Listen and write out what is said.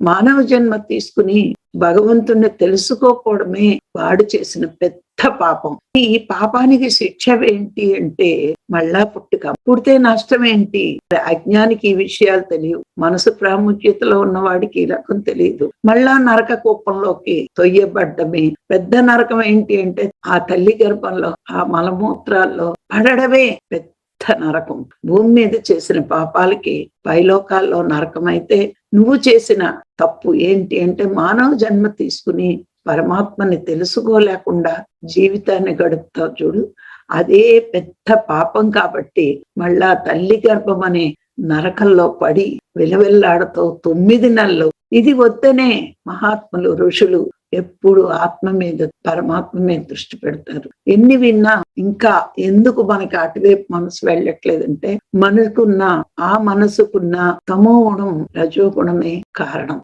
మానవ జన్మ తీసుకుని భగవంతుణ్ణి తెలుసుకోకపోవడమే వాడు చేసిన పెద్ద పాపం. ఈ పాపానికి శిక్ష ఏంటి అంటే మళ్ళా పుట్టుక. పుడితే నష్టం ఏంటి? అజ్ఞానికి ఈ విషయాలు తెలియవు. మనసు ప్రాముఖ్యతలో ఉన్నవాడికి ఈ రకం తెలియదు. మళ్ళా నరక కూపంలోకి తొయ్యబడ్డమే. పెద్ద నరకం ఏంటి అంటే ఆ తల్లి గర్భంలో ఆ మలమూత్రాల్లో పడడమే పెద్ద నరకం. భూమి మీద చేసిన పాపాలకి పైలోకాల్లో నరకం అయితే నువ్వు చేసిన తప్పు ఏంటి అంటే మానవ జన్మ తీసుకుని పరమాత్మని తెలుసుకోలేకుండా జీవితాన్ని గడుపుతావు చూడు. అదే పెద్ద పాపం కాబట్టి మళ్ళా తల్లి గర్భం అనే నరకంలో పడి విలవిల్లాడుతూ తొమ్మిది నెలలు. ఇది వద్దనే మహాత్ములు ఋషులు ఎప్పుడు ఆత్మ మీద పరమాత్మ మీద దృష్టి పెడతారు. ఎన్ని విన్నా ఇంకా ఎందుకు మనకి అటువైపు మనసు వెళ్ళట్లేదంటే మనకున్న ఆ మనసుకున్న తమో గుణం రజోగుణమే కారణం.